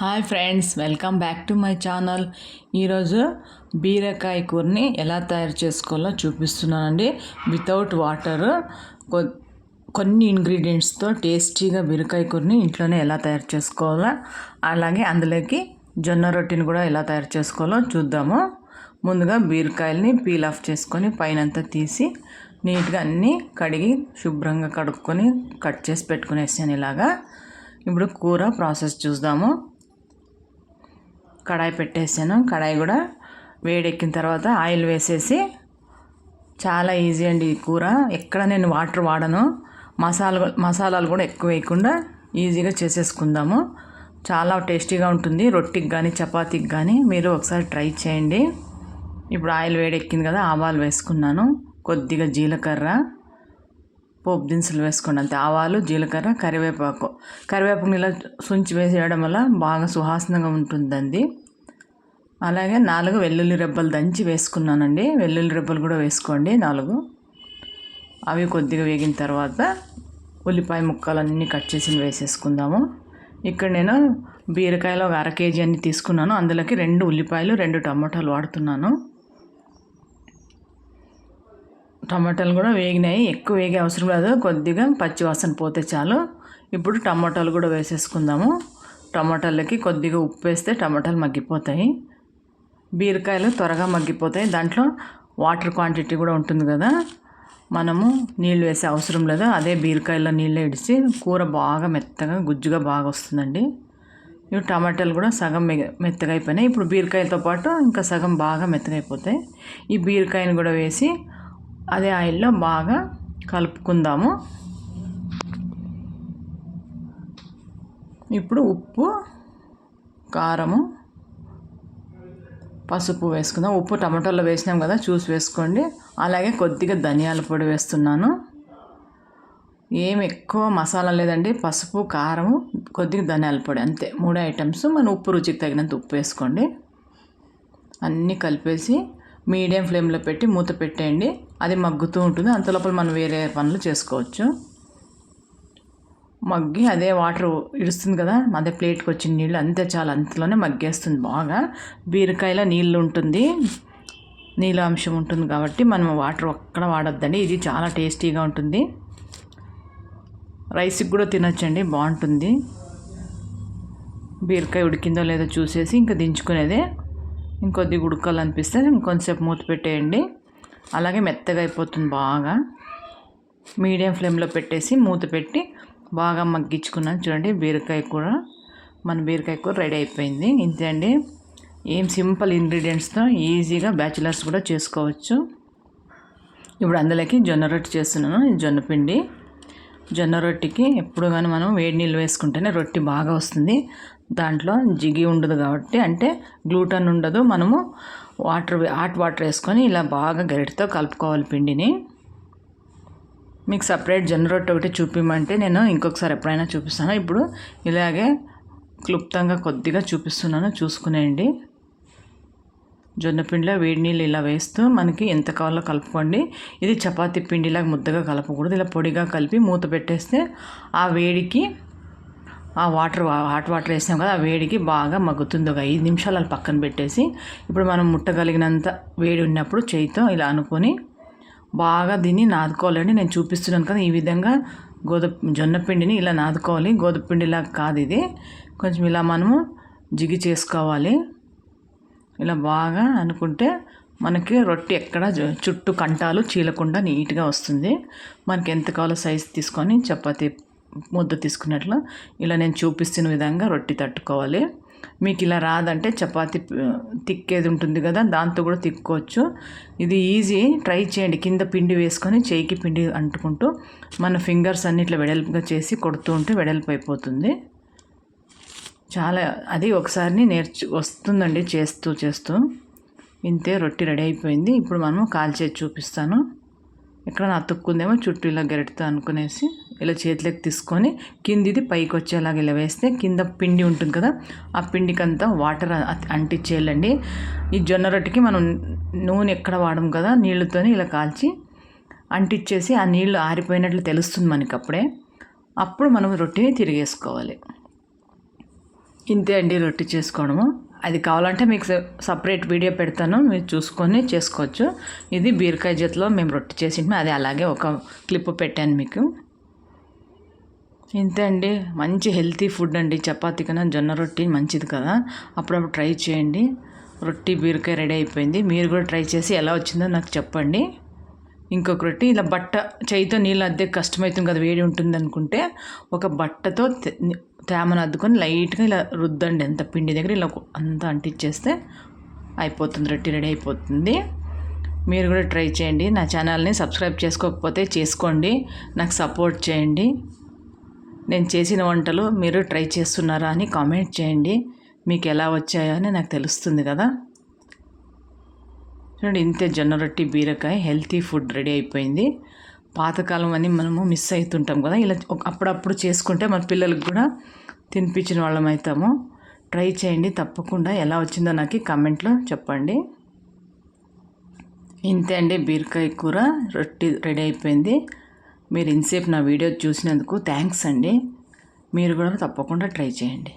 Hi friends welcome back to my channel. ఈరోజు బీరకాయ కూరని ఎలా తయారు చేసుకోవాలో చూపిస్తున్నానండి. వితౌట్ వాటర్ కొన్ని ఇంగ్రీడియంట్స్తో టేస్టీగా బీరకాయ కూరని ఇంట్లోనే ఎలా తయారు చేసుకోవాలో అలాగే అందులోకి జొన్న రొట్టెని కూడా ఎలా తయారు చేసుకోవాలో చూద్దాము. ముందుగా బీరకాయలని పీల్ ఆఫ్ చేసుకొని పైనంతా తీసి నీట్గా అన్నీ కడిగి శుభ్రంగా కడుక్కొని కట్ చేసి పెట్టుకునేసాను ఇలాగా ఇప్పుడు కూర ప్రాసెస్ చూద్దాము. కడాయి పెట్టేసాను. కడాయి కూడా వేడెక్కిన తర్వాత ఆయిల్ వేసేసి చాలా ఈజీ అండి ఈ కూర. ఎక్కడ నేను వాటర్ వాడను. మసాలా మసాలాలు కూడా ఎక్కువ వేయకుండా ఈజీగా చేసేసుకుందాము. చాలా టేస్టీగా ఉంటుంది. రొట్టికి కానీ చపాతీకి కానీ మీరు ఒకసారి ట్రై చేయండి. ఇప్పుడు ఆయిల్ వేడెక్కింది కదా ఆవాలు వేసుకున్నాను. కొద్దిగా జీలకర్ర. పోపు దినుసులు వేసుకోండి అంతే. ఆవాలు జీలకర్ర కరివేపాకు. కరివేపాకు ఇలా సుంచి వేసేయడం వల్ల బాగా సువాసనగా ఉంటుందండి. అలాగే నాలుగు వెల్లుల్లి రెబ్బలు దంచి వేసుకున్నానండి. వెల్లుల్లి రెబ్బలు కూడా వేసుకోండి నాలుగు. అవి కొద్దిగా వేగిన తర్వాత ఉల్లిపాయ ముక్కలన్నీ కట్ చేసి వేసేసుకుందాము. ఇక్కడ నేను బీరకాయలో ఒక అర కేజీ అన్ని తీసుకున్నాను. అందులోకి రెండు ఉల్లిపాయలు రెండు టమాటాలు వాడుతున్నాను. టమాటాలు కూడా వేగినాయి. ఎక్కువ వేగే అవసరం లేదు. కొద్దిగా పచ్చి వాసన పోతే చాలు. ఇప్పుడు టమాటాలు కూడా వేసేసుకుందాము. టమాటాలకి కొద్దిగా ఉప్పు వేస్తే టమాటాలు మగ్గిపోతాయి. బీరకాయలు త్వరగా మగ్గిపోతాయి. దాంట్లో వాటర్ క్వాంటిటీ కూడా ఉంటుంది కదా. మనము నీళ్ళు వేసే అవసరం లేదు. అదే బీరకాయలో నీళ్ళు ఇడిచి కూర బాగా మెత్తగా గుజ్జుగా బాగా వస్తుందండి. ఇవి టమాటాలు కూడా సగం మె మెత్తగా అయిపోయినాయి. ఇప్పుడు బీరకాయలతో పాటు ఇంకా సగం బాగా మెత్తగా అయిపోతాయి. ఈ బీరకాయని కూడా వేసి అదే ఆయిల్లో బాగా కలుపుకుందాము. ఇప్పుడు ఉప్పు కారము పసుపు వేసుకుందాం. ఉప్పు టమాటోలో వేసినాం కదా చూసి వేసుకోండి. అలాగే కొద్దిగా ధనియాల పొడి వేస్తున్నాను. ఏం ఎక్కువ మసాలా లేదండి పసుపు కారము కొద్దిగా ధనియాల పొడి అంతే. మూడు ఐటమ్స్ మన ఉప్పు రుచికి తగినంత ఉప్పు వేసుకోండి. అన్నీ కలిపేసి మీడియం ఫ్లేమ్లో పెట్టి మూత పెట్టేయండి. అది మగ్గుతూ ఉంటుంది. అంత లోపల మనం వేరే పనులు చేసుకోవచ్చు. మగ్గి అదే వాటర్ ఇడుస్తుంది కదా అదే ప్లేట్కి వచ్చిన నీళ్ళు అంతే చాలా. అంతలోనే మగ్గేస్తుంది బాగా. బీరకాయలో నీళ్ళు ఉంటుంది. నీళ్ళ అంశం ఉంటుంది కాబట్టి మనం వాటర్ ఒక్కడ వాడొద్దండి. ఇది చాలా టేస్టీగా ఉంటుంది. రైస్కి కూడా తినొచ్చండి. బాగుంటుంది. బీరకాయ ఉడికిందో లేదో చూసేసి ఇంకా దించుకునేదే. ఇంకొద్ది ఉడకాలనిపిస్తే ఇంకొంచెంసేపు మూత పెట్టేయండి. అలాగే మెత్తగా అయిపోతుంది బాగా. మీడియం ఫ్లేమ్లో పెట్టేసి మూత పెట్టి బాగా మగ్గించుకున్నాను. చూడండి బీరకాయ కూర మన బీరకాయ కూర రెడీ అయిపోయింది. ఇంతే అండి. ఏం సింపుల్ ఇంగ్రీడియంట్స్తో ఈజీగా బ్యాచిలర్స్ కూడా చేసుకోవచ్చు. ఇప్పుడు అందులోకి జొన్న రొట్టె చేస్తున్నాను. జొన్న పిండి. జొన్న రొట్టెకి ఎప్పుడు కానీ మనం వేడి నీళ్ళు వేసుకుంటేనే రొట్టె బాగా వస్తుంది. దాంట్లో జిగి ఉండదు కాబట్టి అంటే గ్లూటన్ ఉండదు. మనము వాటర్ హాట్ వాటర్ వేసుకొని ఇలా బాగా గరిటతో కలుపుకోవాలి పిండిని. మీకు సపరేట్ జొన్న రొట్టె ఒకటి చూపిమంటే నేను ఇంకొకసారి ఎప్పుడైనా చూపిస్తాను. ఇప్పుడు ఇలాగే క్లుప్తంగా కొద్దిగా చూపిస్తున్నాను. చూసుకునేయండి. జొన్నపిండిలో వేడి నీళ్ళు ఇలా వేస్తూ మనకి ఎంత కావాలో కలుపుకోండి. ఇది చపాతీ పిండిలాగా ముద్దగా కలపకూడదు. ఇలా పొడిగా కలిపి మూత పెట్టేస్తే ఆ వేడికి ఆ వాటర్ హాట్ వాటర్ వేసాం కదా ఆ వేడికి బాగా మగ్గుతుంది. ఒక ఐదు నిమిషాలు అలా పక్కన పెట్టేసి ఇప్పుడు మనం ముట్టగలిగినంత వేడి ఉన్నప్పుడు చేయితో ఇలా అనుకొని బాగా దీన్ని నాదుకోవాలండి. నేను చూపిస్తున్నాను కదా ఈ విధంగా గోధుమ జొన్న పిండిని ఇలా నాదుకోవాలి. గోధుమ పిండిలా కాదు ఇది. కొంచెం ఇలా మనము జిగి చేసుకోవాలి. ఇలా బాగా అనుకుంటే మనకి రొట్టె ఎక్కడ చుట్టూ కంటాలు చీలకుండా నీట్గా వస్తుంది. మనకి ఎంత కావాలో సైజు తీసుకొని చపాతీ ముద్ద తీసుకున్నట్లు ఇలా నేను చూపిస్తున్న విధంగా రొట్టె తట్టుకోవాలి. మీకు ఇలా రాదంటే చపాతి తిక్కేది ఉంటుంది కదా దాంతో కూడా తిక్కోవచ్చు. ఇది ఈజీ ట్రై చేయండి. కింద పిండి వేసుకొని చేయికి పిండి అంటుకుంటూ మన ఫింగర్స్ అన్ని ఇట్లా వెడల్పుగా చేసి కొడుతూ ఉంటే వెడల్పు అయిపోతుంది. చాలా అది ఒకసారి నేర్చు వస్తుందండి చేస్తూ చేస్తూ. ఇంతే రొట్టె రెడీ అయిపోయింది. ఇప్పుడు మనము కాల్చేది చూపిస్తాను. ఎక్కడ అతుక్కుందేమో చుట్టూ ఇలా గెరటితో అనుకునేసి ఇలా చేతిలోకి తీసుకొని కిందిది పైకి వచ్చేలాగా ఇలా వేస్తే కింద పిండి ఉంటుంది కదా ఆ పిండికంతా వాటర్ అంటించేయాలండి ఈ జొన్న రొట్టెకి మనం నూనె ఎక్కడ వాడము కదా నీళ్ళతోని ఇలా కాల్చి అంటించేసి ఆ నీళ్ళు ఆరిపోయినట్లు తెలుస్తుంది మనకి అప్పుడే. అప్పుడు మనం రొట్టెని తిరిగేసుకోవాలి. ఇంతే అండి రొట్టె చేసుకోవడము. అది కావాలంటే మీకు సపరేట్ వీడియో పెడతాను. మీరు చూసుకొని చేసుకోవచ్చు. ఇది బీరకాయ జతలో మేము రొట్టె చేసింటే అది అలాగే ఒక క్లిప్ పెట్టాను మీకు. ఇంతే అండి. మంచి హెల్తీ ఫుడ్ అండి. చపాతీ కన్నా జొన్న రొట్టి మంచిది కదా. అప్పుడప్పుడు ట్రై చేయండి. రొట్టి బీరకాయ రెడీ అయిపోయింది. మీరు కూడా ట్రై చేసి ఎలా వచ్చిందో నాకు చెప్పండి. ఇంకొక రొట్టి ఇలా బట్ట చేయితో నీళ్ళు అద్దె కష్టమవుతుంది కదా వేడి ఉంటుంది అనుకుంటే ఒక బట్టతో తేమను అద్దుకొని లైట్గా ఇలా రుద్దండి. ఎంత పిండి దగ్గర ఇలా అంతా అంటించేస్తే అయిపోతుంది. రొట్టి రెడీ అయిపోతుంది. మీరు కూడా ట్రై చేయండి. నా ఛానల్ని సబ్స్క్రైబ్ చేసుకోకపోతే చేసుకోండి. నాకు సపోర్ట్ చేయండి. నేను చేసిన వంటలు మీరు ట్రై చేస్తున్నారా అని కామెంట్ చేయండి. మీకు ఎలా వచ్చాయో అని నాకు తెలుస్తుంది కదా. చూడండి ఇంతే జొన్న రొట్టి బీరకాయ హెల్తీ ఫుడ్ రెడీ అయిపోయింది. పాతకాలం అని మనము మిస్ అవుతుంటాం కదా. ఇలా ఒక- అప్పుడప్పుడు చేసుకుంటే మన పిల్లలకు కూడా తినిపించిన వాళ్ళం అవుతాము ట్రై చేయండి తప్పకుండా. ఎలా వచ్చిందో నాకు కమెంట్లో చెప్పండి. ఇంతే అండి బీరకాయ కూర రొట్టి రెడీ అయిపోయింది. మీరు ఇంతసేపు నా వీడియో చూసినందుకు థ్యాంక్స్ అండి. మీరు కూడా తప్పకుండా ట్రై చేయండి.